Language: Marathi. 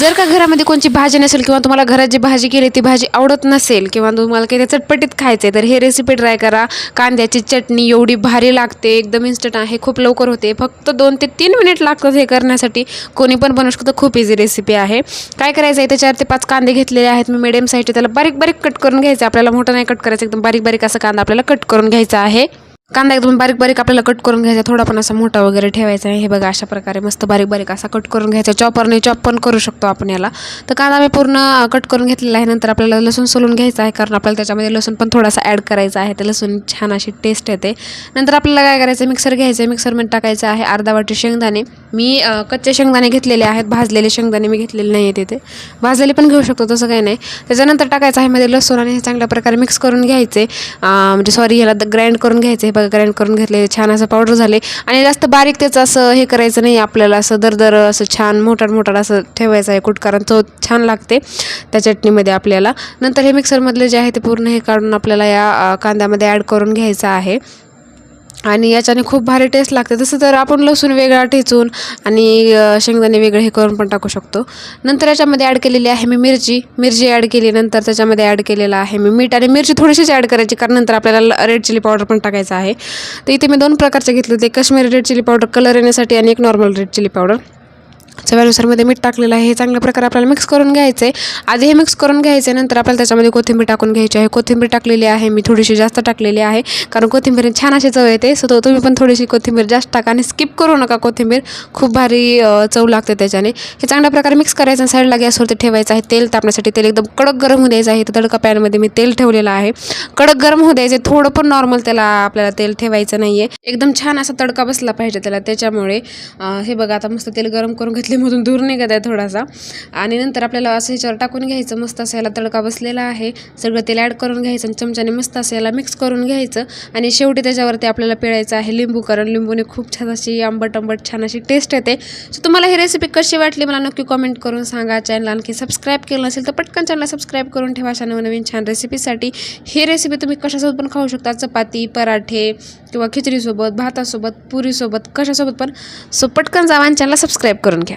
जर का घरामध्ये कोणची भाजी नसेल किंवा तुम्हाला घरात जी भाजी केली ती भाजी आवडत नसेल किंवा तुम्हाला काही त्या चटपटीत खायचं आहे तर हे रेसिपी ट्राय करा. कांद्याची चटणी एवढी भारी लागते एकदम इन्स्टंट आहे खूप लवकर होते. फक्त दोन ते तीन मिनिट लागतात हे करण्यासाठी. कोणी पण बनवू शकतं खूप इझी रेसिपी आहे. काय करायचं आहे त्याच्यावर ते पाच कांदे घेतलेले आहेत. मी मिडियम साईजचे त्याला बारीक बारीक कट करून घ्यायचं. आपल्याला मोठं नाही कट करायचं एकदम बारीक बारीक असा कांदा आपल्याला कट करून घ्यायचा आहे. कांदा एकदम बारीक बारीक आपल्याला कट करून घ्यायचा थोडा पण असा मोठा वगैरे ठेवायचा आहे. हे बघा अशा प्रकारे मस्त बारीक बारीक असा कट करून घ्यायचा. चॉपरने चॉप पण करू शकतो आपण याला. तर कांदा मी पूर्ण कट करून घेतलेला आहे. नंतर आपल्याला लसूण सोलून घ्यायचा आहे कारण आपल्याला त्याच्यामध्ये लसूण पण थोडासा ॲड करायचा आहे. ते लसूण छान अशी टेस्ट येते. नंतर आपल्याला काय करायचं मिक्सर घ्यायचं आहे. मिक्सरमध्ये टाकायचं आहे अर्धा वाटी शेंगदाणे. मी कच्चे शेंगदाणे घेतलेले आहेत. भाजलेले शेंगदाणे मी घेतलेले नाही आहेत तिथे. भाजलेले पण घेऊ शकतो तसं काही नाही. त्याच्यानंतर टाकायचं आहे मध्ये लसूण आणि हे चांगल्या प्रकारे मिक्स करून घ्यायचे. म्हणजे सॉरी ह्याला ग्राइंड करून घ्यायचे. हे बघा ग्राइंड करून घेतले छान असं पावडर झाले. आणि जास्त बारीक त्याचं असं हे करायचं नाही आपल्याला असं दरदर असं छान मोठा मोठाड असं ठेवायचं आहे कुटकारण तो छान लागते त्या चटणीमध्ये आपल्याला. नंतर हे मिक्सरमधले जे आहे ते पूर्ण हे काढून आपल्याला या कांद्यामध्ये ॲड करून घ्यायचं आहे. आणि याच्याने खूप भारी टेस्ट लागते. तसं तर आपण लसूण वेगळा ठेचून आणि शेंगदाणे वेगळे हे करून पण टाकू शकतो. नंतर याच्यामध्ये ॲड केलेली आहे मी मिरची. मिरची ॲड केली नंतर त्याच्यामध्ये ॲड केलेलं आहे मी मीठ आणि मिरची थोडीशीच ॲड करायची कारण नंतर आपल्याला रेड चिली पावडर पण टाकायचं आहे. तर इथे मी दोन प्रकारचे घेतले होते. Kashmiri red chilli powder colour येण्यासाठी आणि एक नॉर्मल रेड चिली पावडर चव्यानुसारमध्ये मीठ टाकलेलं आहे. हे चांगल्या प्रकारे आपल्याला मिक्स करून घ्यायचं आहे आधी हे मिक्स करून घ्यायचं आहे नंतर आपल्याला त्याच्यामध्ये कोथिंबीर टाकून घ्यायची आहे. कोथिंबीर टाकलेली आहे. मी थोडीशी जास्त टाकलेली आहे. कारण कोथिंबीर छान अशी चव येते. सो तुम्ही पण थोडीशी कोथिंबीर जास्त टाका आणि स्किप करू नका कोथिंबीर. खूप भारी चव लागते त्याच्याने. हे चांगल्या प्रकारे मिक्स करायचं आणि साईडला गॅसवरती ठेवायचं आहे. तेल तापण्यासाठी तेल एकदम कडक गरम होऊ द्यायचं आहे. तर तडका पॅनमध्ये मी तेल ठेवलेलं आहे. कडक गरम होऊ द्यायचे थोडं पण नॉर्मल त्याला आपल्याला तेल ठेवायचं नाही आहे एकदम छान असा तडका बसला पाहिजे त्याला. त्याच्यामुळे हे बघा आता मस्त तेल गरम करून घेतलं. मधून दूर निघत आहे थोडासा. आणि नंतर आपल्याला असं ह्याच्यावर टाकून घ्यायचं. मस्त असं याला तडका बसलेला आहे. सगळं तेल ॲड करून घ्यायचं आणि चमच्याने मस्त असं याला मिक्स करून घ्यायचं. आणि शेवटी त्याच्यावरती आपल्याला पिळायचं आहे लिंबू कारण लिंबूने खूप छान अशी आंबट आंबट छान अशी टेस्ट येते. सो तुम्हाला ही रेसिपी कशी वाटली मला नक्की कॉमेंट करून सांगा. चॅनल आणखी सबस्क्राईब केलं नसेल तर पटकन चॅनलला सबस्क्राईब करून ठेवा. अशा नवनवीन छान रेसिपीसाठी ही रेसिपी तुम्ही कशासोबत पण खाऊ शकता? चपाती पराठे किंवा खिचडीसोबत भातासोबत पुरीसोबत कशासोबत पण. सो पटकन जावा आणि चॅनलला सबस्क्राईब करून घ्या.